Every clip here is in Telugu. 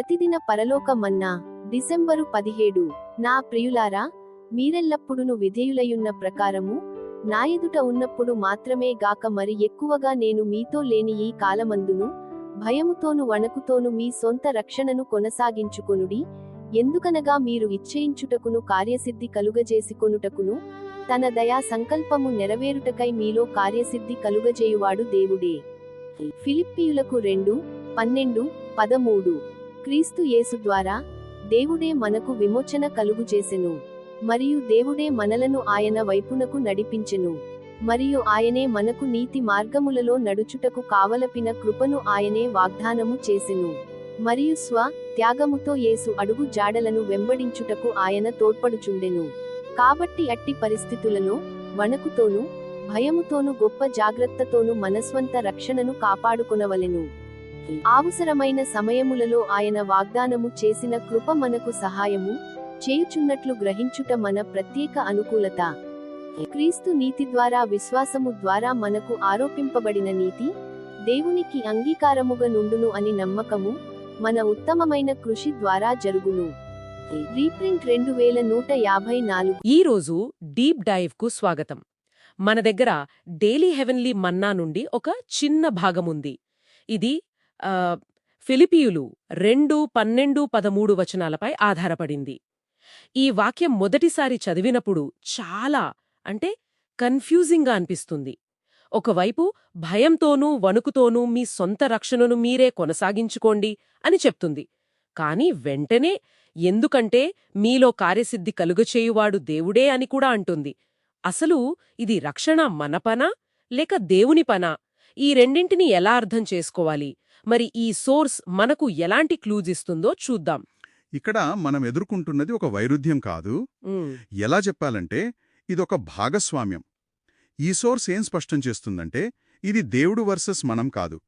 పరలోక మన్నా డిసెంబరు పదిహేడు. నా ప్రియులారా మీరెల్లప్పుడును విధేయులయున్న ప్రకారము నా ఎదుట ఉన్నప్పుడు మాత్రమే గాక మరి ఎక్కువగా నేను మీతో లేని ఈ కాలమందును భయముతోను వణకుతోను మీ సొంత రక్షణను కొనసాగించుకొనుడి ఎందుకనగా మీరు ఇచ్చేయించుటకును కార్యసిద్ధి కలుగజేసికొనుటకును తన దయా సంకల్పము నెరవేరుటకై మీలో కార్యసిద్ధి కలుగజేయువాడు దేవుడే. ఫిలిప్పీయులకు రెండు పన్నెండు పదమూడు. క్రీస్తు యేసు ద్వారా దేవుడే మనకు విమోచన కలుగుచేసెను మరియు దేవుడే మనలను ఆయన వైపునకు నడిపించెను మరియు ఆయనే మనకు నీతి మార్గములలో నడుచుటకు కావలపిన కృపను ఆయనే వాగ్దానము చేసెను. మరియు స్వ త్యాగముతో యేసు అడుగు జాడలను వెంబడించుటకు ఆయన తోడ్పడుచుండెను. కాబట్టి అట్టి పరిస్థితులలో వణకుతోనూ భయముతోనూ గొప్ప జాగ్రత్తతోనూ మనస్వంత రక్షణను కాపాడుకొనవలెను. అవసరమైన సమయములలో ఆయన వాగ్దానము చేసిన కృప మనకు సహాయము చేయుచున్నట్లు గ్రహించుట మన ప్రత్యేక అనుకూలత. క్రీస్తు నీతి ద్వారా విశ్వాసము ద్వారా మనకు ఆరోపింపబడిన నీతి దేవునికి అంగీకారముగా నుండును అని నమ్మకము మన ఉత్తమమైన కృషి ద్వారా జరుగును. రీప్రింట్ రెండు వేల నూట యాభై నాలుగు. ఈ రోజు డీప్ డైవ్కు స్వాగతం. మన దగ్గర డైలీ హెవెన్లీ మన్నా నుండి ఒక చిన్న భాగముంది. ఇది ఫిలిపియులు రెండు పన్నెండు పదమూడు వచనాలపై ఆధారపడింది. ఈ వాక్యం మొదటిసారి చదివినప్పుడు చాలా అంటే కన్ఫ్యూజింగ్గా అనిపిస్తుంది. ఒకవైపు భయంతోనూ వణుకుతోనూ మీ సొంత రక్షణను మీరే కొనసాగించుకోండి అని చెప్తుంది. కాని వెంటనే ఎందుకంటే మీలో కార్యసిద్ధి కలుగచేయువాడు దేవుడే అని కూడా అంటుంది. అసలు ఇది రక్షణ మన పనా లేక దేవుని పనా? ఈ రెండింటిని ఎలా అర్థం చేసుకోవాలి? మరి ఈ సోర్స్ మనకు ఎలాంటి క్లూజ్ ఇస్తుందో చూద్దాం. ఇక్కడ మనం ఎదుర్కొంటున్నది ఒక వైరుధ్యం కాదు. ఎలా చెప్పాలంటే ఇదొక భాగస్వామ్యం. ఈ సోర్స్ ఏం స్పష్టం చేస్తుందంటే ఇది దేవుడు వర్సెస్ మనం కాదు.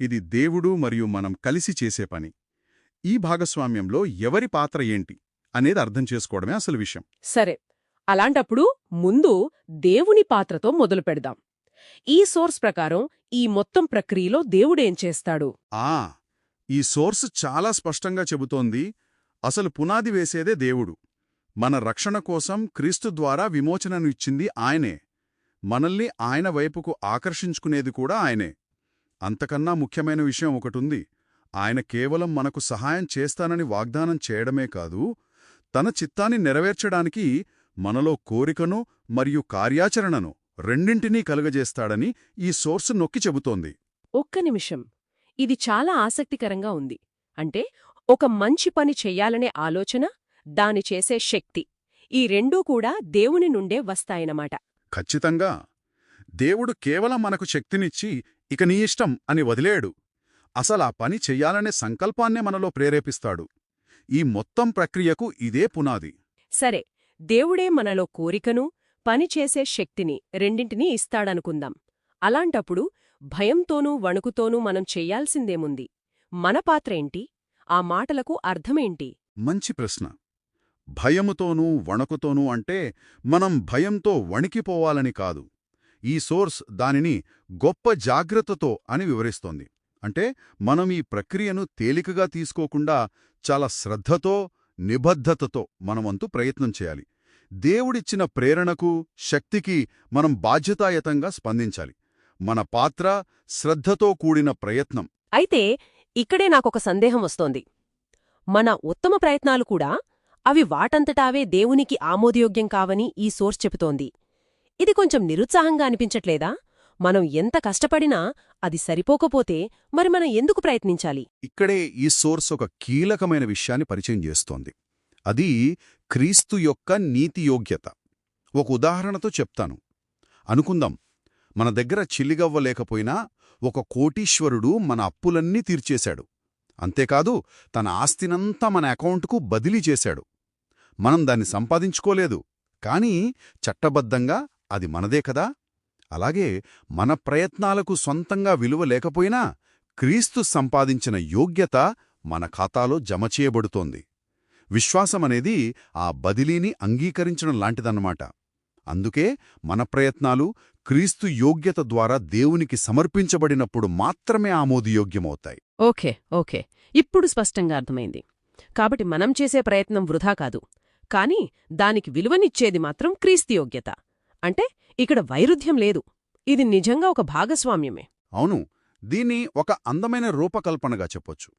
ఇది దేవుడు మరియు మనం కలిసి చేసే పని. ఈ భాగస్వామ్యంలో ఎవరి పాత్ర ఏంటి అనేది అర్థం చేసుకోవడమే అసలు విషయం. సరే అలాంటప్పుడు ముందు దేవుని పాత్రతో మొదలు పెడదాం ఈ సోర్స్ ప్రకారం ఈ మొత్తం ప్రక్రియలో దేవుడేం చేస్తాడు? ఆ ఈ సోర్స్ చాలా స్పష్టంగా చెబుతోంది. అసలు పునాది వేసేదే దేవుడు. మన రక్షణ కోసం క్రీస్తు ద్వారా విమోచనను ఇచ్చింది ఆయనే. మనల్ని ఆయన వైపుకు ఆకర్షించుకునేది కూడా ఆయనే. అంతకన్నా ముఖ్యమైన విషయం ఒకటుంది. ఆయన కేవలం మనకు సహాయం చేస్తానని వాగ్దానం చేయడమే కాదు తన చిత్తాన్ని నెరవేర్చడానికి మనలో కోరికను మరియు కార్యాచరణను రెండింటినీ కలుగజేస్తాడని ఈ సోర్సు నొక్కి చెబుతోంది. ఒక్క నిమిషం. ఇది చాలా ఆసక్తికరంగా ఉంది. అంటే ఒక మంచి పని చెయ్యాలనే ఆలోచన దాని చేసే శక్తి ఈ రెండూ కూడా దేవుని నుండే వస్తాయన్నమాట. ఖచ్చితంగా. దేవుడు కేవలం మనకు శక్తినిచ్చి ఇక నీ ఇష్టం అని వదిలేడు. అసలా పని చెయ్యాలనే సంకల్పాన్నే మనలో ప్రేరేపిస్తాడు. ఈ మొత్తం ప్రక్రియకు ఇదే పునాది. సరే దేవుడే మనలో కోరికను పనిచేసే శక్తిని రెండింటినీ ఇస్తాడనుకుందాం. అలాంటప్పుడు భయంతోనూ వణుకుతోనూ మనం చెయ్యాల్సిందేముంది మన పాత్రేంటి ఆ మాటలకు అర్థమేంటి? మంచి ప్రశ్న. భయముతోనూ వణకుతోనూ అంటే మనం భయంతో వణికిపోవాలని కాదు. ఈ సోర్స్ దానిని గొప్ప జాగ్రత్తతో అని వివరిస్తోంది. అంటే మనం ఈ ప్రక్రియను తేలికగా తీసుకోకుండా చాలా శ్రద్ధతో నిబద్ధతతో మనమంతు ప్రయత్నం చేయాలి. దేవుడిచ్చిన ప్రేరణకు శక్తికి మనం బాధ్యతాయుతంగా స్పందించాలి. మన పాత్ర శ్రద్ధతో కూడిన ప్రయత్నం. అయితే ఇక్కడే నాకొక సందేహం వస్తోంది. మన ఉత్తమ ప్రయత్నాలు కూడా అవి వాటంతటావే దేవునికి ఆమోదయోగ్యం కావని ఈ సోర్స్ చెబుతోంది. ఇది కొంచెం నిరుత్సాహంగా అనిపించట్లేదా? మనం ఎంత కష్టపడినా అది సరిపోకపోతే మరి మనం ఎందుకు ప్రయత్నించాలి? ఇక్కడే ఈ సోర్స్ ఒక కీలకమైన విషయాన్ని పరిచయం చేస్తోంది. అది క్రీస్తు యొక్క నీతి యోగ్యత. ఒక ఉదాహరణతో చెప్తాను. అనుకుందాం మన దగ్గర చిల్లిగవ్వ లేకపోయినా ఒక కోటీశ్వరుడు మన అప్పులన్నీ తీర్చేశాడు. అంతేకాదు తన ఆస్తినంతా మన అకౌంట్కు బదిలీ చేశాడు. మనం దాన్ని సంపాదించుకోలేదు. కానీ చట్టబద్ధంగా అది మనదే కదా? అలాగే మన ప్రయత్నాలకు సొంతంగా విలువ లేకపోయినా క్రీస్తు సంపాదించిన యోగ్యత మన ఖాతాలో జమ చేయబడుతోంది. విశ్వాసమనేది ఆ బదిలీని అంగీకరించడం లాంటిదన్నమాట. అందుకే మన ప్రయత్నాలు క్రీస్తు యోగ్యత ద్వారా దేవునికి సమర్పించబడినప్పుడు మాత్రమే ఆమోదయోగ్యమవుతాయి ఓకే ఓకే. ఇప్పుడు స్పష్టంగా అర్థమైంది. కాబట్టి మనం చేసే ప్రయత్నం వృధా కాదు. కాని దానికి విలువనిచ్చేది మాత్రం క్రీస్తు యోగ్యత. అంటే ఇక్కడ వైరుధ్యం లేదు. ఇది నిజంగా ఒక భాగస్వామ్యమే. అవును. దీన్ని ఒక అందమైన రూపకల్పనగా చెప్పొచ్చు.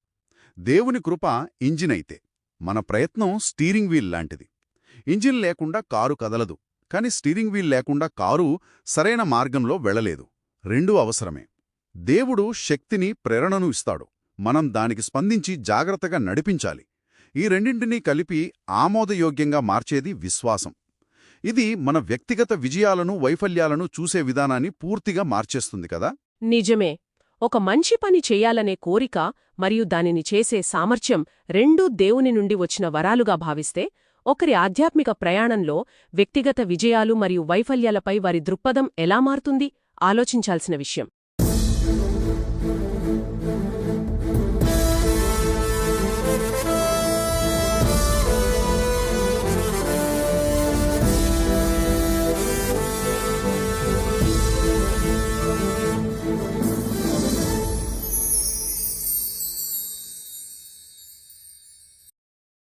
దేవుని కృప ఇంజిన్ అయితే మన ప్రయత్నం స్టీరింగ్ వీల్ లాంటిది. ఇంజిన్ లేకుండా కారు కదలదు కాని స్టీరింగ్ వీల్ లేకుండా కారు సరైన మార్గంలో వెళ్ళలేదు. రెండూ అవసరమే. దేవుడు శక్తిని ప్రేరణను ఇస్తాడు. మనం దానికి స్పందించి జాగ్రత్తగా నడిపించాలి. ఈ రెండింటినీ కలిపి ఆమోదయోగ్యంగా మార్చేది విశ్వాసం. ఇది మన వ్యక్తిగత విజయాలను వైఫల్యాలను చూసే విధానాన్ని పూర్తిగా మార్చేస్తుంది కదా? నిజమే. ఒక మంచి పని చేయాలనే కోరిక మరియు దానిని చేసే సామర్థ్యం రెండూ దేవుని నుండి వచ్చిన వరాలుగా భావిస్తే ఒకరి ఆధ్యాత్మిక ప్రయాణంలో వ్యక్తిగత విజయాలు మరియు వైఫల్యాలపై వారి దృక్పథం ఎలా మారుతుంది? ఆలోచించాల్సిన విషయం.